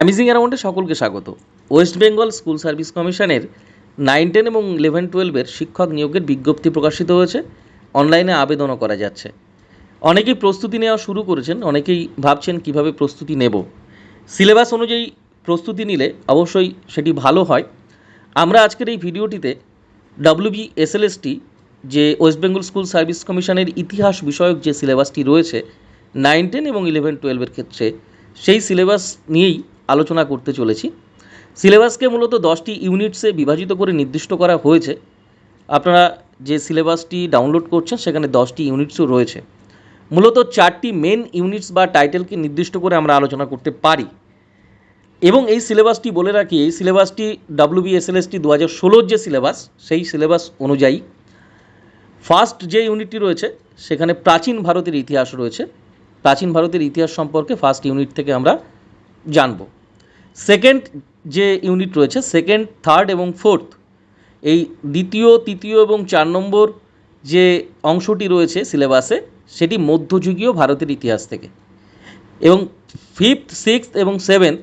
Amazing অ্যারাউন্ডে সকলকে স্বাগত। ওয়েস্ট বেঙ্গল স্কুল সার্ভিস কমিশনের নাইন টেন এবং ইলেভেন টুয়েলভের শিক্ষক নিয়োগের বিজ্ঞপ্তি প্রকাশিত হয়েছে। অনলাইনে আবেদনও করা যাচ্ছে। অনেকেই প্রস্তুতি নেওয়া শুরু করেছেন, অনেকেই ভাবছেন কীভাবে প্রস্তুতি নেব। সিলেবাস অনুযায়ী প্রস্তুতি নিলে অবশ্যই সেটি ভালো হয়। আমরা আজকের এই ভিডিওটিতে W B S WB SLST যে ওয়েস্ট বেঙ্গল স্কুল সার্ভিস কমিশনের ইতিহাস বিষয়ক যে সিলেবাসটি রয়েছে নাইন টেন এবং ইলেভেন টুয়েলভের ক্ষেত্রে, সেই সিলেবাস নিয়েই আলোচনা করতে চলেছি। সিলেবাসকে মূলত দশটি ইউনিটসে বিভাজিত করে নির্দিষ্ট করা হয়েছে। আপনারা যে সিলেবাসটি ডাউনলোড করছেন, সেখানে দশটি ইউনিটসও রয়েছে। মূলত চারটি মেন ইউনিটস বা টাইটেলকে নির্দিষ্ট করে আমরা আলোচনা করতে পারি। এবং এই সিলেবাসটি বলে রাখি, এই সিলেবাসটি ডাব্লিউবিএসএলএসটি দু হাজার ষোলোর যে সিলেবাস, সেই সিলেবাস অনুযায়ী ফার্স্ট যে ইউনিটটি রয়েছে, সেখানে প্রাচীন ভারতের ইতিহাস রয়েছে। প্রাচীন ভারতের ইতিহাস সম্পর্কে ফার্স্ট ইউনিট থেকে আমরা জানব। সেকেন্ড যে ইউনিট রয়েছে, সেকেন্ড, থার্ড এবং ফোর্থ, এই দ্বিতীয়, তৃতীয় এবং চার নম্বর যে অংশটি রয়েছে সিলেবাসে, সেটি মধ্যযুগীয় ভারতের ইতিহাস থেকে। এবং ফিফথ, সিক্সথ এবং সেভেন্থ,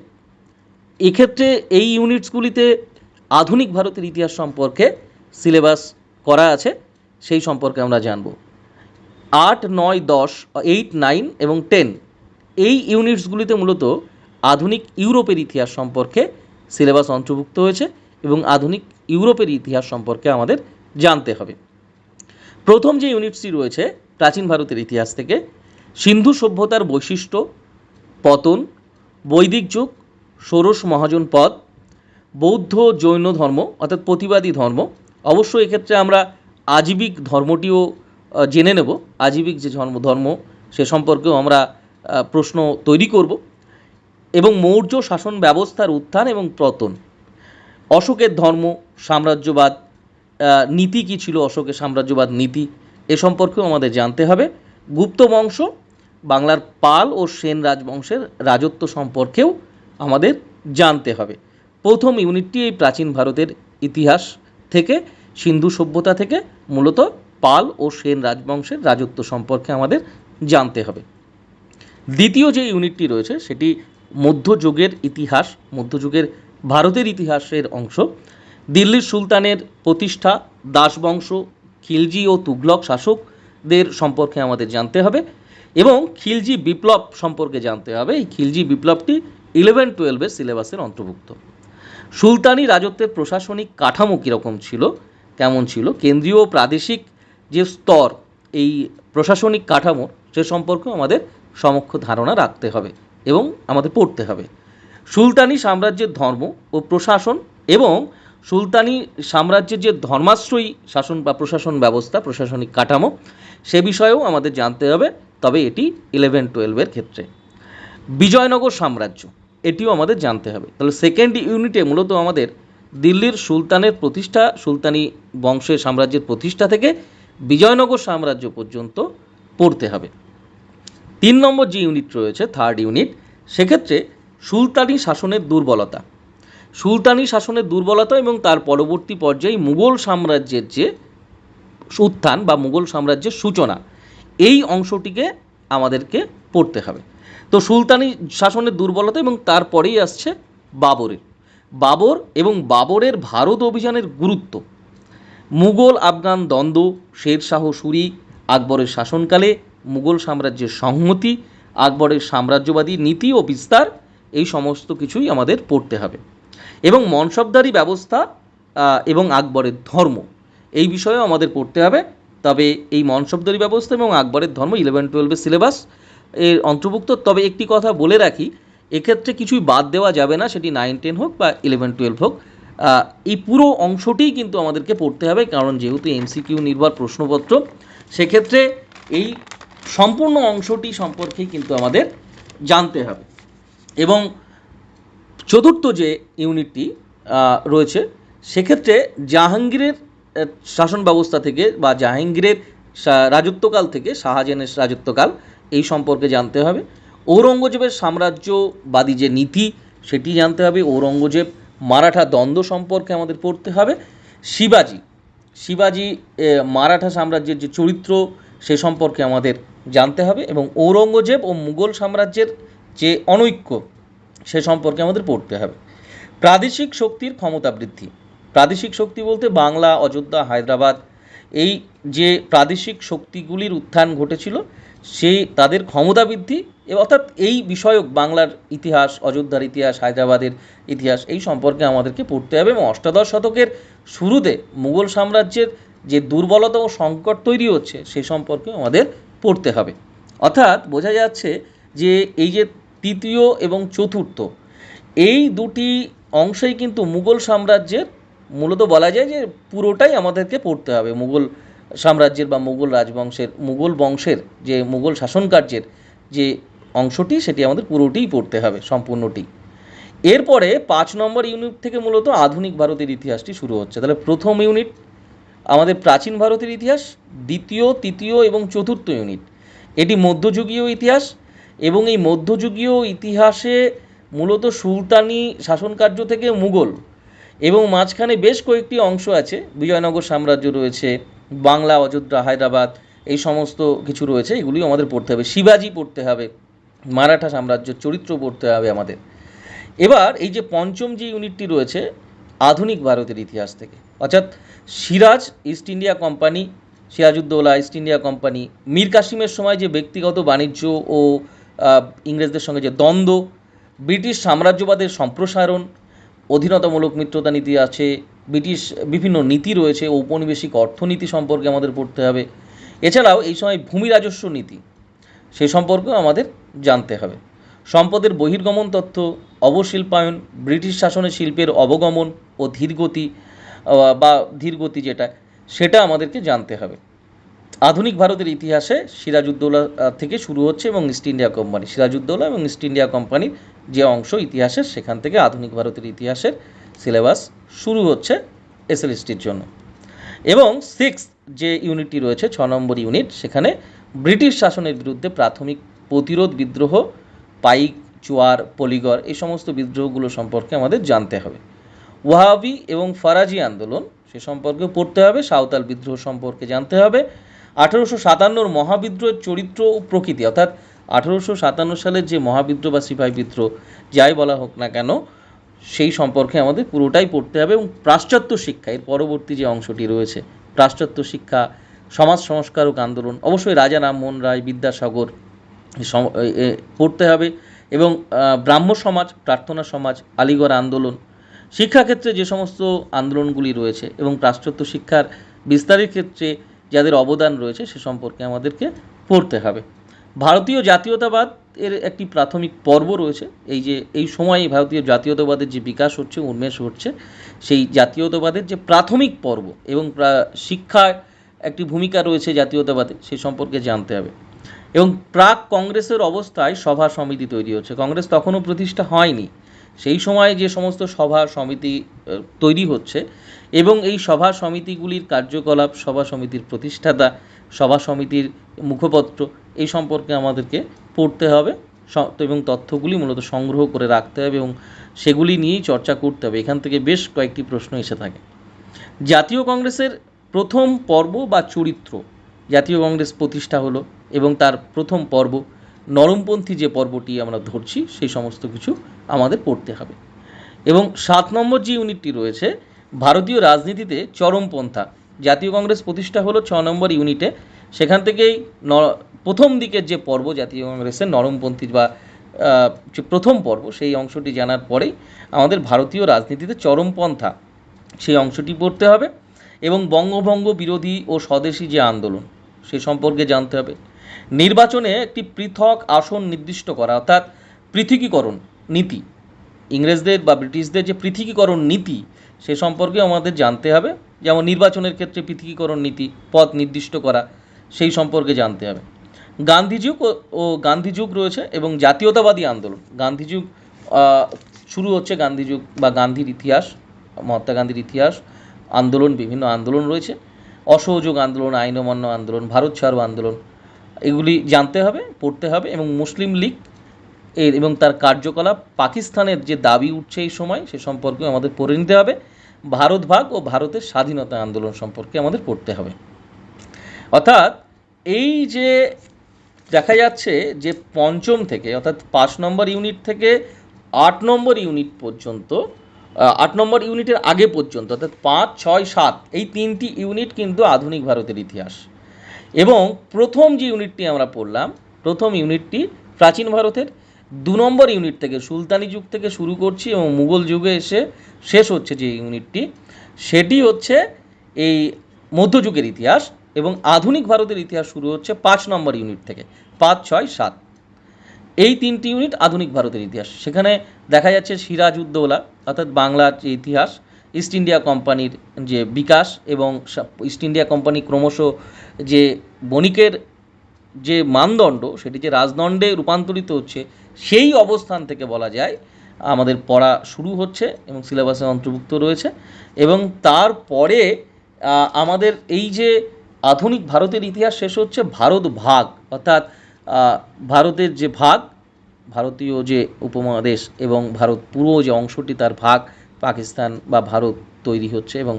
এক্ষেত্রে এই ইউনিটসগুলিতে আধুনিক ভারতের ইতিহাস সম্পর্কে সিলেবাস করা আছে, সেই সম্পর্কে আমরা জানব। আট, নয়, দশ, এইট, নাইন এবং টেন, এই ইউনিটসগুলিতে মূলত আধুনিক ইউরোপের ইতিহাস সম্পর্কে সিলেবাস অন্তর্ভুক্ত হয়েছে এবং আধুনিক ইউরোপের ইতিহাস সম্পর্কে আমাদের জানতে হবে। প্রথম যে ইউনিটসটি রয়েছে প্রাচীন ভারতের ইতিহাস থেকে, সিন্ধু সভ্যতার বৈশিষ্ট্য, পতন, বৈদিক যুগ, ষোড়শ মহাজন পদ, বৌদ্ধ জৈন ধর্ম, অর্থাৎ প্রতিবাদী ধর্ম। অবশ্য এক্ষেত্রে আমরা আজীবিক ধর্মটিও জেনে নেব। আজীবিক যে ধর্ম ধর্ম, সে সম্পর্কেও আমরা প্রশ্ন তৈরি করব। এবং মৌর্য শাসন ব্যবস্থার উত্থান এবং পতন অশোকের ধর্ম, সাম্রাজ্যবাদ নীতি কী ছিল অশোকের সাম্রাজ্যবাদ নীতি? এ সম্পর্কেও আমাদের জানতে হবে। গুপ্ত বংশ, বাংলার পাল ও সেন রাজবংশের রাজত্ব সম্পর্কেও আমাদের জানতে হবে। প্রথম ইউনিটটি এই প্রাচীন ভারতের ইতিহাস থেকে, সিন্ধু সভ্যতা থেকে, মূলত পাল ও সেন রাজবংশের রাজত্ব সম্পর্কে আমাদের জানতে হবে। দ্বিতীয় যে ইউনিটটি রয়েছে, সেটি মধ্যযুগের ইতিহাস, মধ্যযুগের ভারতের ইতিহাসের অংশ। দিল্লির সুলতানের প্রতিষ্ঠা, দাসবংশ, খিলজি ও তুগলক শাসকদের সম্পর্কে আমাদের জানতে হবে এবং খিলজি বিপ্লব সম্পর্কে জানতে হবে। এই খিলজি বিপ্লবটি ইলেভেন টুয়েলভের সিলেবাসের অন্তর্ভুক্ত। সুলতানি রাজত্বের প্রশাসনিক কাঠামো কীরকম ছিল? কেমন ছিল? কেন্দ্রীয় ও প্রাদেশিক যে স্তর, এই প্রশাসনিক কাঠামো, সে সম্পর্কেও আমাদের সমক্ষ ধারণা রাখতে হবে। এবং আমাদের পড়তে হবে। সুলতানি সাম্রাজ্যের ধর্ম ও প্রশাসন এবং সুলতানি সাম্রাজ্যের যে ধর্মাশ্রয়ী শাসন বা প্রশাসন ব্যবস্থা, প্রশাসনিক কাঠামো, সে বিষয়েও আমাদের জানতে হবে, তবে এটি ইলেভেন টুয়েলভের ক্ষেত্রে। বিজয়নগর সাম্রাজ্য, এটিও আমাদের জানতে হবে। তাহলে সেকেন্ড ইউনিটে মূলত আমাদের দিল্লির সুলতানের প্রতিষ্ঠা, সুলতানি বংশের সাম্রাজ্যের প্রতিষ্ঠা থেকে বিজয়নগর সাম্রাজ্য পর্যন্ত পড়তে হবে। তিন নম্বর যে ইউনিট রয়েছে থার্ড ইউনিট সেক্ষেত্রে সুলতানি শাসনের দুর্বলতা। সুলতানি শাসনের দুর্বলতা এবং তার পরবর্তী পর্যায়ে মুঘল সাম্রাজ্যের যে উত্থান বা মুঘল সাম্রাজ্যের সূচনা, এই অংশটিকে আমাদেরকে পড়তে হবে। তো সুলতানি শাসনের দুর্বলতা এবং তারপরেই আসছে বাবরের। বাবর এবং বাবরের ভারত অভিযানের গুরুত্ব। মুঘল, আফগান, দ্বন্দ্ব, শেরশাহ, সুরি, আকবরের শাসনকালে মুঘল সাম্রাজ্যের সংহতি, আকবরের সাম্রাজ্যবাদী নীতি ও বিস্তার, এই সমস্ত কিছুই আমাদের পড়তে হবে। এবং মনসবদারি ব্যবস্থা এবং আকবরের ধর্ম, এই বিষয়েও আমাদের পড়তে হবে। তবে এই মনসবদারি ব্যবস্থা এবং আকবরের ধর্ম ইলেভেন টুয়েলভের সিলেবাস এর অন্তর্ভুক্ত। তবে একটি কথা বলে রাখি, এক্ষেত্রে কিছুই বাদ দেওয়া যাবে না, সেটি নাইন টেন হোক বা ইলেভেন টুয়েলভ হোক। এই পুরো অংশটিই কিন্তু আমাদেরকে পড়তে হবে, কারণ যেহেতু এমসিকিউ নির্ভর প্রশ্নপত্র, সেক্ষেত্রে এই সম্পূর্ণ অংশটি সম্পর্কেই কিন্তু আমাদের জানতে হবে। এবং চতুর্থ যে ইউনিটটি রয়েছে, সেক্ষেত্রে জাহাঙ্গীরের শাসন ব্যবস্থা থেকে বা জাহাঙ্গীরের রাজত্বকাল থেকে শাহজাহানের রাজত্বকাল এই সম্পর্কে জানতে হবে। ঔরঙ্গজেবের সাম্রাজ্যবাদী যে নীতি, সেটি জানতে হবে। ঔরঙ্গজেব মারাঠা দ্বন্দ্ব সম্পর্কে আমাদের পড়তে হবে। শিবাজি শিবাজি মারাঠা সাম্রাজ্যের যে চরিত্র সে সম্পর্কে আমাদের জানতে হবে এবং ঔরঙ্গজেব ও মুঘল সাম্রাজ্যের যে অনৈক্য, সে সম্পর্কে আমাদের পড়তে হবে। প্রাদেশিক শক্তির ক্ষমতা বৃদ্ধি। প্রাদেশিক শক্তি বলতে বাংলা, অযোধ্যা, হায়দ্রাবাদ, এই যে প্রাদেশিক শক্তিগুলির উত্থান ঘটেছিল, সেই তাদের ক্ষমতা বৃদ্ধি অর্থাৎ এই বিষয়ক বাংলার ইতিহাস, অযোধ্যার ইতিহাস, হায়দ্রাবাদের ইতিহাস, এই সম্পর্কে আমাদেরকে পড়তে হবে এবং অষ্টাদশ শতকের শুরুতে মুঘল সাম্রাজ্যের যে দুর্বলতা ও সংকট তৈরি হচ্ছে সে সম্পর্কে আমাদের পড়তে হবে। অর্থাৎ বোঝা যাচ্ছে যে এই যে তৃতীয় এবং চতুর্থ, এই দুটি অংশই কিন্তু মুঘল সাম্রাজ্যের মূলত বলা যায় যে পুরোটাই আমাদেরকে পড়তে হবে। মুঘল সাম্রাজ্যের বা মুঘল রাজবংশের, মুঘল বংশের যে মুঘল শাসনকার্যের যে অংশটি, সেটি আমাদের পুরোটিই পড়তে হবে সম্পূর্ণটি। এরপরে পাঁচ নম্বর ইউনিট থেকে মূলত আধুনিক ভারতের ইতিহাসটি শুরু হচ্ছে। তাহলে প্রথম ইউনিট আমাদের প্রাচীন ভারতের ইতিহাস, দ্বিতীয়, তৃতীয় এবং চতুর্থ ইউনিট। এটি মধ্যযুগীয় ইতিহাস এবং এই মধ্যযুগীয় ইতিহাসে মূলত সুলতানি শাসনকার্য থেকে মুঘল এবং মাঝখানে বেশ কয়েকটি অংশ আছে। বিজয়নগর সাম্রাজ্য রয়েছে, বাংলা, অযোধ্যা, হায়দ্রাবাদ, এই সমস্ত কিছু রয়েছে এগুলি আমাদের পড়তে হবে। শিবাজি পড়তে হবে, মারাঠা সাম্রাজ্যের চরিত্র পড়তে হবে আমাদের। এবার এই যে পঞ্চম যে ইউনিটটি রয়েছে আধুনিক ভারতের ইতিহাস থেকে। অর্থাৎ Siraj East India company Sirajuddaulah East India company Mir কাসিমের সময় যে ব্যক্তিগত বাণিজ্য ও ইংরেজদের সঙ্গে যে দ্বন্দ্ব, ব্রিটিশ সাম্রাজ্যবাদের সম্প্রসারণ, অধীনতামূলক মিত্রতা নীতি আছে, ব্রিটিশ বিভিন্ন নীতি রয়েছে, ঔপনিবেশিক অর্থনীতি সম্পর্কে আমাদের পড়তে হবে। এছাড়াও এই সময় ভূমি রাজস্ব নীতি, সে সম্পর্কেও আমাদের জানতে হবে। সম্পদের বহির্গমন তথ্য, অবশিল্পায়ন, ব্রিটিশ শাসনে শিল্পের অবগমন ও ধীরগতি বা ধীরগতি যেটা, সেটা আমাদেরকে জানতে হবে। আধুনিক ভারতের ইতিহাসে সিরাজউদ্দৌলা থেকে শুরু হচ্ছে এবং ইস্ট ইন্ডিয়া কোম্পানি, সিরাজউদ্দৌলা এবং ইস্ট ইন্ডিয়া কোম্পানির যে অংশ ইতিহাসের সেখান থেকে আধুনিক ভারতের ইতিহাসের সিলেবাস শুরু হচ্ছে এসএলএসটির জন্য। এবং সিক্স যে ইউনিটটি রয়েছে, ছ নম্বর ইউনিট, সেখানে ব্রিটিশ শাসনের বিরুদ্ধে প্রাথমিক প্রতিরোধ বিদ্রোহ পাইক, চুয়ার পলিগর এই সমস্ত বিদ্রোহগুলো সম্পর্কে আমাদের জানতে হবে। ওয়াহাবি এবং ফরাজি আন্দোলন, সে সম্পর্কে পড়তে হবে, সাঁওতাল বিদ্রোহ সম্পর্কে জানতে হবে। আঠেরোশো সাতান্নর মহাবিদ্রোহের চরিত্র ও প্রকৃতি, অর্থাৎ আঠেরোশো সাতান্ন সালের যে মহাবিদ্রোহ বা সিপাহী বিদ্রোহ, যাই বলা হোক না কেন, সেই সম্পর্কে আমাদের পুরোটাই পড়তে হবে এবং পাশ্চাত্য শিক্ষা, এর পরবর্তী যে অংশটি রয়েছে, পাশ্চাত্য শিক্ষা, সমাজ সংস্কারক আন্দোলন, অবশ্যই রাজা রামমোহন রায় বিদ্যাসাগর পড়তে হবে এবং ব্রাহ্ম সমাজ, প্রার্থনা সমাজ, আলিগড় আন্দোলন, শিক্ষাক্ষেত্রে যে সমস্ত আন্দোলনগুলি রয়েছে এবং পাশ্চাত্য শিক্ষার বিস্তারের ক্ষেত্রে যাদের অবদান রয়েছে সে সম্পর্কে আমাদেরকে পড়তে হবে। ভারতীয় জাতীয়তাবাদ এর একটি প্রাথমিক পর্ব রয়েছে। এই যে, এই সময়ে ভারতীয় জাতীয়তাবাদের যে বিকাশ হচ্ছে, উন্মেষ হচ্ছে, সেই জাতীয়তাবাদের যে প্রাথমিক পর্ব এবং শিক্ষায় একটি ভূমিকা রয়েছে জাতীয়তাবাদে, সে সম্পর্কে জানতে হবে। এবং প্রাক কংগ্রেসের অবস্থায় সভা সমিতি তৈরি হচ্ছে। কংগ্রেস তখনও প্রতিষ্ঠা হয়নি। সেই সময় যে সমস্ত সভা সমিতি তৈরি হচ্ছে এবং এই সভা সমিতিগুলির কার্যকলাপ, সভা সমিতির প্রতিষ্ঠাতা, সভা সমিতির মুখপত্র এই সম্পর্কে আমাদেরকে পড়তে হবে। এবং তথ্যগুলি মূলত সংগ্রহ করে রাখতে হবে এবং সেগুলি নিয়েই চর্চা করতে হবে। এখান থেকে বেশ কয়েকটি প্রশ্ন এসে থাকে। জাতীয় কংগ্রেসের প্রথম পর্ব বা চরিত্র জাতীয় কংগ্রেস প্রতিষ্ঠা হলো। এবং তার প্রথম পর্ব, নরমপন্থী যে পর্বটি আমরা ধরছি, সেই সমস্ত কিছু আমাদের পড়তে হবে। এবং সাত নম্বর যে ইউনিটটি রয়েছে, ভারতীয় রাজনীতিতে চরমপন্থা, জাতীয় কংগ্রেস প্রতিষ্ঠা হলো ছ নম্বর ইউনিটে। সেখান থেকেই ন, প্রথম দিকের যে পর্ব, জাতীয় কংগ্রেসের নরমপন্থী বা যে প্রথম পর্ব, সেই অংশটি জানার পরেই আমাদের ভারতীয় রাজনীতিতে চরমপন্থা, সেই অংশটি পড়তে হবে। এবং বঙ্গভঙ্গ বিরোধী ও স্বদেশী যে আন্দোলন, সে সম্পর্কে জানতে হবে। নির্বাচনে একটি পৃথক আসন নির্দিষ্ট করা, অর্থাৎ পৃথকীকরণ নীতি। ইংরেজদের বা ব্রিটিশদের যে পৃথকীকরণ নীতি, সে সম্পর্কে আমাদের জানতে হবে। যেমন নির্বাচনের ক্ষেত্রে পৃথকীকরণ নীতি, পথ নির্দিষ্ট করা, সেই সম্পর্কে জানতে হবে। গান্ধীযুগ ও- গান্ধীযুগ রয়েছে এবং জাতীয়তাবাদী আন্দোলন। গান্ধীযুগ শুরু হচ্ছে গান্ধীযুগ বা গান্ধীর ইতিহাস, মহাত্মা গান্ধীর ইতিহাস, আন্দোলন, বিভিন্ন আন্দোলন রয়েছে। অসহযোগ আন্দোলন আইন অমান্য আন্দোলন, ভারত ছাড়ো আন্দোলন এগুলি জানতে হবে, পড়তে হবে এবং মুসলিম লীগ এর এবং তার কার্যকলাপ পাকিস্তানের যে দাবি উঠছে এই সময় সে সম্পর্কে আমাদের পড়ে নিতে হবে। ভারত ভাগ ও ভারতের স্বাধীনতা আন্দোলন সম্পর্কে আমাদের পড়তে হবে। অর্থাৎ এই যে দেখা যাচ্ছে যে পঞ্চম থেকে অর্থাৎ পাঁচ নম্বর ইউনিট থেকে আট নম্বর ইউনিট পর্যন্ত আট নম্বর ইউনিটের আগে পর্যন্ত অর্থাৎ পাঁচ, ছয়, সাত এই তিনটি ইউনিট কিন্তু আধুনিক ভারতের ইতিহাস। এবং প্রথম যে ইউনিটটি আমরা পড়লাম, প্রথম ইউনিটটি প্রাচীন ভারতের, দু নম্বর ইউনিট থেকে সুলতানি যুগ থেকে শুরু করছি এবং মুঘল যুগে এসে শেষ হচ্ছে যে ইউনিটটি, সেটি হচ্ছে এই মধ্যযুগের ইতিহাস এবং আধুনিক ভারতের ইতিহাস শুরু হচ্ছে পাঁচ নম্বর ইউনিট থেকে, পাঁচ, ছয়, সাত। এই তিনটি ইউনিট আধুনিক ভারতের ইতিহাস। সেখানে দেখা যাচ্ছে সিরাজ উদ্দৌলা, অর্থাৎ বাংলার যে ইতিহাস ইস্ট ইন্ডিয়া কোম্পানির যে বিকাশ এবং ইস্ট ইন্ডিয়া কোম্পানি ক্রমশ যে বণিকের যে মানদণ্ড, সেটি যে রাজদণ্ডে রূপান্তরিত হচ্ছে, সেই অবস্থান থেকে বলা যায়, আমাদের পড়া শুরু হচ্ছে এবং সিলেবাসে অন্তর্ভুক্ত রয়েছে এবং তারপরে আমাদের এই যে আধুনিক ভারতের ইতিহাস শেষ হচ্ছে ভারত ভাগ, অর্থাৎ ভারতের যে ভাগ, ভারতীয় যে উপমহাদেশ এবং ভারত পুরো যে অংশটি তার ভাগ পাকিস্তান বা ভারত তৈরি হচ্ছে এবং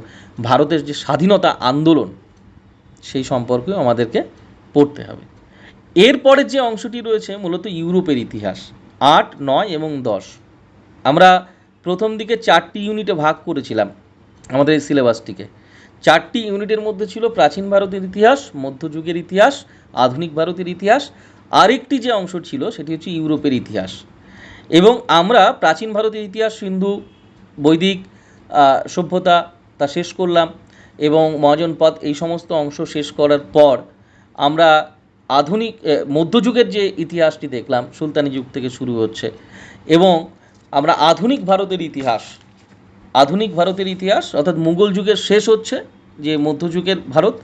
ভারতের যে স্বাধীনতা আন্দোলন, সেই সম্পর্কেও আমাদেরকে পড়তে হবে। এরপরে যে অংশটি রয়েছে মূলত ইউরোপের ইতিহাস, আট, নয় এবং দশ। আমরা প্রথম দিকে চারটি ইউনিটে ভাগ করেছিলাম আমাদের এই সিলেবাসটিকে। চারটি ইউনিটের মধ্যে ছিল প্রাচীন ভারতের ইতিহাস মধ্যযুগের ইতিহাস, আধুনিক ভারতের ইতিহাস। আরেকটি যে অংশ ছিল সেটি হচ্ছে ইউরোপের ইতিহাস। এবং আমরা প্রাচীন ভারতের ইতিহাস, সিন্ধু বৈদিক সভ্যতা তা শেষ করলাম এবং মহাজনপদ এই সমস্ত অংশ শেষ করার পর আমরা আধুনিক মধ্যযুগের যে ইতিহাসটি দেখলাম সুলতানি যুগ থেকে শুরু হচ্ছে এবং আমরা আধুনিক ভারতের ইতিহাস, আধুনিক ভারতের ইতিহাস অর্থাৎ মুঘল যুগের শেষ হচ্ছে যে মধ্যযুগের ভারত,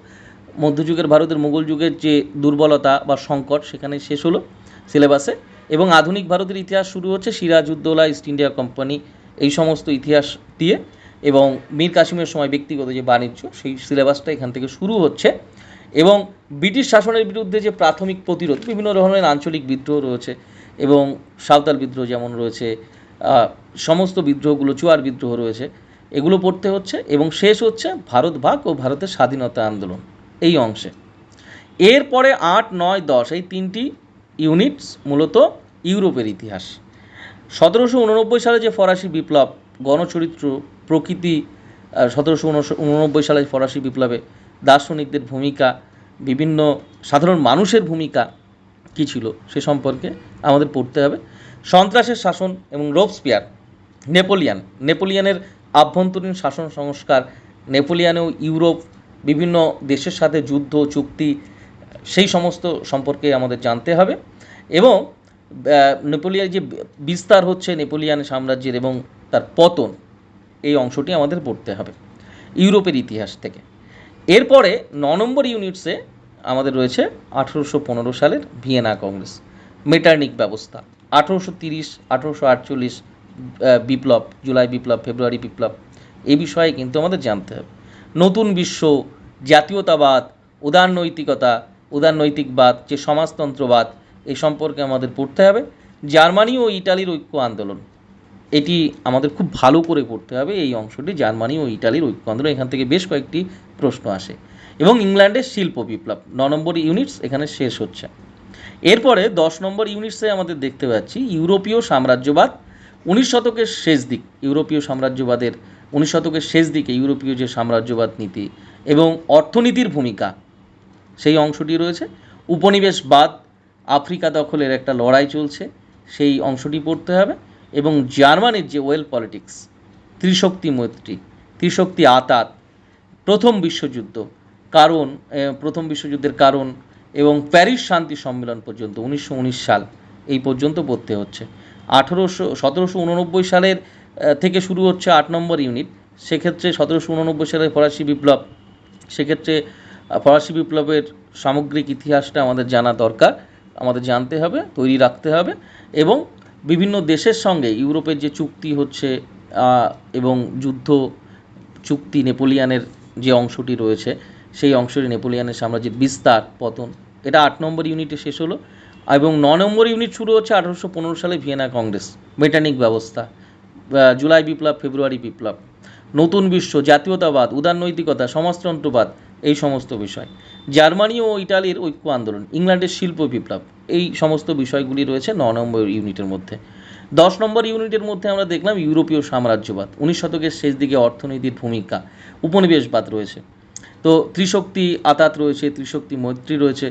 মধ্যযুগের ভারতের মুঘল যুগের যে দুর্বলতা বা সংকট সেখানে শেষ হলো সিলেবাসে এবং আধুনিক ভারতের ইতিহাস শুরু হচ্ছে সিরাজউদ্দৌলা ইস্ট ইন্ডিয়া কোম্পানি এই সমস্ত ইতিহাস দিয়ে এবং মীর কাসিমের সময় ব্যক্তিগত যে বাণিজ্য, সেই সিলেবাসটা এখান থেকে শুরু হচ্ছে এবং ব্রিটিশ শাসনের বিরুদ্ধে যে প্রাথমিক প্রতিরোধ, বিভিন্ন ধরনের আঞ্চলিক বিদ্রোহ রয়েছে এবং সাঁওতাল বিদ্রোহ যেমন রয়েছে সমস্ত বিদ্রোহগুলো, চুয়ার বিদ্রোহ রয়েছে, এগুলো পড়তে হচ্ছে এবং শেষ হচ্ছে ভারত ভাগ ও ভারতের স্বাধীনতা আন্দোলন, এই অংশে। এরপরে আট, নয়, দশ, এই তিনটি ইউনিটস মূলত ইউরোপের ইতিহাস। সতেরোশো উননব্বই সালে যে ফরাসি বিপ্লব, গণচরিত্র, প্রকৃতি সতেরোশো উননব্বই সালে ফরাসি বিপ্লবে দার্শনিকদের ভূমিকা, বিভিন্ন সাধারণ মানুষের ভূমিকা কী ছিল সে সম্পর্কে আমাদের পড়তে হবে। সন্ত্রাসের শাসন এবং রোবসপিয়ার, নেপোলিয়ান, নেপোলিয়ানের আভ্যন্তরীণ শাসন সংস্কার, নেপোলিয়ানেও ইউরোপ, বিভিন্ন দেশের সাথে যুদ্ধ, চুক্তি, সেই সমস্ত সম্পর্কে আমাদের জানতে হবে। এবং আহ, নেপোলিয়ান যে বিস্তার হচ্ছে নেপোলিয়ান সাম্রাজ্যের এবং তার পতন এই অংশটি আমাদের পড়তে হবে ইউরোপের ইতিহাস থেকে। এরপরে ন নম্বর ইউনিটসে আমাদের রয়েছে আঠেরোশো পনেরো সালের ভিয়েনা কংগ্রেস মেটার্নিক ব্যবস্থা। আঠেরোশো তিরিশ আঠেরোশো আটচল্লিশ বিপ্লব জুলাই বিপ্লব ফেব্রুয়ারি বিপ্লব এই বিষয়ে কিন্তু আমাদের জানতে হবে। নতুন বিশ্ব জাতীয়তাবাদ উদারনৈতিকতা উদারনৈতিকবাদ যে সমাজতন্ত্রবাদ এই সম্পর্কে আমাদের পড়তে হবে। জার্মানি ও ইটালির ঐক্য আন্দোলন। এটি আমাদের খুব ভালো করে পড়তে হবে এই অংশটি। জার্মানি ও ইটালির ঐক্য আন্দোলন। এখান থেকে বেশ কয়েকটি প্রশ্ন আসে। এবং ইংল্যান্ডের শিল্প বিপ্লব, ন নম্বর ইউনিটস এখানে শেষ হচ্ছে। এরপরে দশ নম্বর ইউনিটসে আমাদের দেখতে পাচ্ছি ইউরোপীয় সাম্রাজ্যবাদ। উনিশ শতকের শেষ দিক, ইউরোপীয় সাম্রাজ্যবাদের উনিশ শতকের শেষ দিকে ইউরোপীয় যে সাম্রাজ্যবাদ নীতি এবং অর্থনীতির ভূমিকা, সেই অংশটি রয়েছে। উপনিবেশবাদ আফ্রিকা দখলের একটা লড়াই চলছে, সেই অংশটি পড়তে হবে এবং জার্মানির যে ওয়েল পলিটিক্স, ত্রিশক্তি মৈত্রী, ত্রিশক্তি আতাত, প্রথম বিশ্বযুদ্ধ কারণ প্রথম বিশ্বযুদ্ধের কারণ এবং প্যারিস শান্তি সম্মেলন পর্যন্ত, উনিশশো উনিশ সাল, এই পর্যন্ত পড়তে হচ্ছে। আঠেরোশো, সতেরোশো উননব্বই সালের থেকে শুরু হচ্ছে আট নম্বর ইউনিট, সেক্ষেত্রে সতেরোশো উননব্বই সালের ফরাসি বিপ্লব, সেক্ষেত্রে ফরাসি বিপ্লবের সামগ্রিক ইতিহাসটা আমাদের জানা দরকার। আমাদের জানতে হবে, তৈরি রাখতে হবে এবং বিভিন্ন দেশের সঙ্গে ইউরোপের যে চুক্তি হচ্ছে এবং যুদ্ধ চুক্তি নেপোলিয়ানের যে অংশটি রয়েছে, সেই অংশটি নেপোলিয়ানের সাম্রাজ্যের বিস্তার, পতন, এটা আট নম্বর ইউনিটে শেষ হলো এবং ন নম্বর ইউনিট শুরু হচ্ছে আঠারোশো পনেরো সালে ভিয়েনা কংগ্রেস মেটানিক ব্যবস্থা জুলাই বিপ্লব, ফেব্রুয়ারি বিপ্লব, নতুন বিশ্ব, জাতীয়তাবাদ, উদারনৈতিকতা, সমাজতন্ত্রবাদ এই সমস্ত বিষয়। জার্মানি ও ইটালির ঐক্য আন্দোলন, ইংল্যান্ডের শিল্প বিপ্লব, এই সমস্ত বিষয়গুলি রয়েছে ন নম্বর ইউনিটের মধ্যে। দশ নম্বর ইউনিটের মধ্যে আমরা দেখলাম ইউরোপীয় সাম্রাজ্যবাদ, উনিশ শতকের শেষ দিকে অর্থনীতির ভূমিকা, উপনিবেশবাদ রয়েছে। তো ত্রিশক্তি আতাত রয়েছে, ত্রিশক্তি মৈত্রী রয়েছে,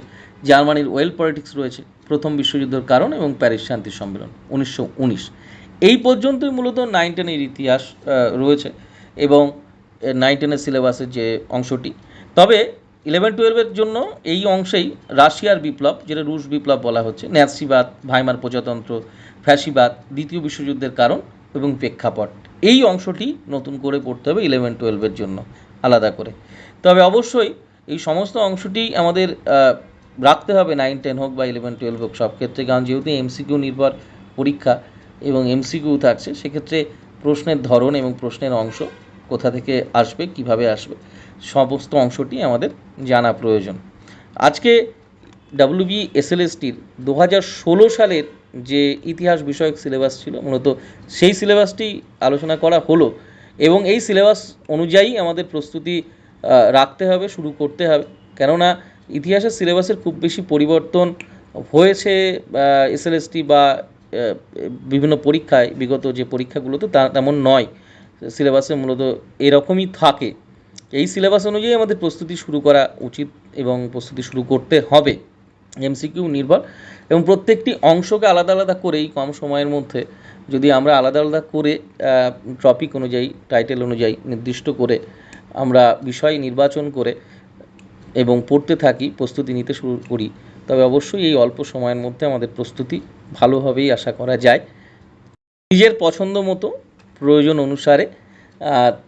জার্মানির ওয়েল পলিটিক্স রয়েছে, প্রথম বিশ্বযুদ্ধের কারণ এবং প্যারিস শান্তি সম্মেলন, উনিশশো উনিশ। এই পর্যন্তই মূলত নাইন টেনের ইতিহাস রয়েছে এবং নাইন টেনের সিলেবাসের যে অংশটি। তবে ইলেভেন টুয়েলভের জন্য এই অংশেই রাশিয়ার বিপ্লব, যেটা রুশ বিপ্লব বলা হচ্ছে, ন্যাসিবাদ, ভাইমার প্রজাতন্ত্র, ফ্যাসিবাদ, দ্বিতীয় বিশ্বযুদ্ধের কারণ এবং প্রেক্ষাপট। এই অংশটি নতুন করে পড়তে হবে ইলেভেন টুয়েলভের জন্য, আলাদা করে। তবে অবশ্যই এই সমস্ত অংশটি আমাদের রাখতে হবে নাইন টেন হোক বা ইলেভেন টুয়েলভ হোক, সব ক্ষেত্রে, কারণ যেহেতু এমসিকিউ নির্ভর পরীক্ষা এবং এমসিকিউ থাকছে, সেক্ষেত্রে প্রশ্নের ধরন এবং প্রশ্নের অংশ কোথা থেকে আসবে, কীভাবে আসবে সমস্ত অংশটি আমাদের জানা প্রয়োজন। আজকে ডাব্লিউবি এসএলএসটির দু হাজার ষোলো সালের যে ইতিহাস বিষয়ক সিলেবাস ছিল, মূলত সেই সিলেবাসটি আলোচনা করা হলো এবং এই সিলেবাস অনুযায়ী আমাদের প্রস্তুতি রাখতে হবে, শুরু করতে হবে। কেননা ইতিহাসের সিলেবাসের খুব বেশি পরিবর্তন হয়েছে এসএলএসটি বা বিভিন্ন পরীক্ষায়, বিগত যে পরীক্ষাগুলোতে তা তেমন নয়। সিলেবাসে মূলত এরকমই থাকে। এই সিলেবাস অনুযায়ী আমাদের প্রস্তুতি শুরু করা উচিত এবং প্রস্তুতি শুরু করতে হবে। এমসিকিউ নির্ভর এবং প্রত্যেকটি অংশকে আলাদা আলাদা করেই কম সময়ের মধ্যে যদি আমরা আলাদা আলাদা করে টপিক অনুযায়ী টাইটেল অনুযায়ী নির্দিষ্ট করে আমরা বিষয় নির্বাচন করে এবং পড়তে থাকি, প্রস্তুতি নিতে শুরু করি, তবে অবশ্যই এই অল্প সময়ের মধ্যে আমাদের প্রস্তুতি ভালোভাবেই আশা করা যায়। নিজের পছন্দ মতো প্রয়োজন অনুসারে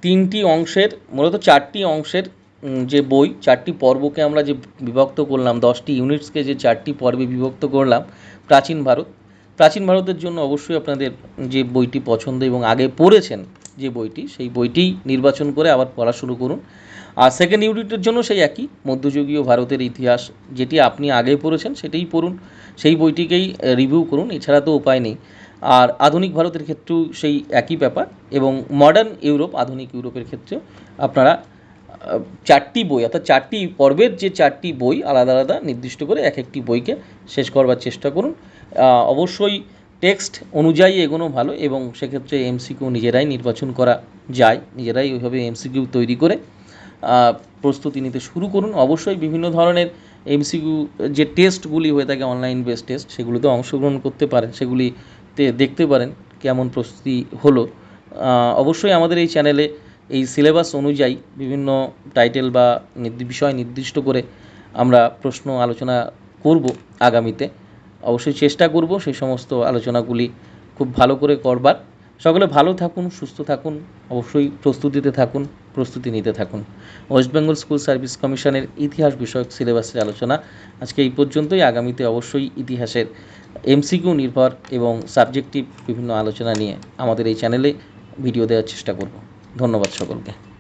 তিনটি অংশের, মূলত চারটি অংশের যে বই, চারটি পর্বকে আমরা যে বিভক্ত করলাম, দশটি ইউনিটসকে যে চারটি পর্বে বিভক্ত করলাম, প্রাচীন ভারত। প্রাচীন ভারতের জন্য অবশ্যই আপনাদের যে বইটি পছন্দ এবং আগে পড়েছেন যে বইটি, সেই বইটি নির্বাচন করে আবার পড়া শুরু করুন। আর সেকেন্ড ইউনিটের জন্য সেই একই, মধ্যযুগীয় ভারতের ইতিহাস, যেটি আপনি আগে পড়েছেন সেটাই পড়ুন। সেই বইটিকেই রিভিউ করুন, এছাড়া তো উপায় নেই। আর আধুনিক ভারতের ক্ষেত্রেও সেই একই ব্যাপার এবং মডার্ন ইউরোপ আধুনিক ইউরোপের ক্ষেত্রেও আপনারা চারটি বই, অর্থাৎ চারটি পর্বের যে চারটি বই আলাদা আলাদা নির্দিষ্ট করে এক একটি বইকে শেষ করবার চেষ্টা করুন। অবশ্যই টেক্সট অনুযায়ী এগোনো ভালো এবং সেক্ষেত্রে এমসিকিউ নিজেরাই নির্বাচন করা যায়, নিজেরাই ওইভাবে এমসিকিউ তৈরি করে প্রস্তুতি নিতে শুরু করুন। অবশ্যই বিভিন্ন ধরনের এমসিকিউ যে টেস্টগুলি হয়ে থাকে অনলাইন বেস টেস্ট সেগুলিতে অংশগ্রহণ করতে পারেন। সেগুলিতে দেখতে পারেন কেমন প্রস্তুতি হলো। অবশ্যই আমাদের এই চ্যানেলে এই সিলেবাস অনুযায়ী বিভিন্ন টাইটেল বা বিষয় নির্দিষ্ট করে আমরা প্রশ্ন আলোচনা করব আগামীতে। অবশ্যই চেষ্টা করব সেই সমস্ত আলোচনাগুলি খুব ভালো করে করবার। সকলে ভালো থাকুন, সুস্থ থাকুন, অবশ্যই প্রস্তুতিতে থাকুন। প্রস্তুতি নিতে থাকুন। ওয়েস্ট বেঙ্গল স্কুল সার্ভিস কমিশনের ইতিহাস বিষয়ক সিলেবাসের আলোচনা আজকে এই পর্যন্তই। আগামীতে অবশ্যই ইতিহাসের এমসিকিউ নির্ভর এবং সাবজেক্টিভ বিভিন্ন আলোচনা নিয়ে আমাদের এই চ্যানেলে ভিডিও দেওয়ার চেষ্টা করব। ধন্যবাদ সকলকে।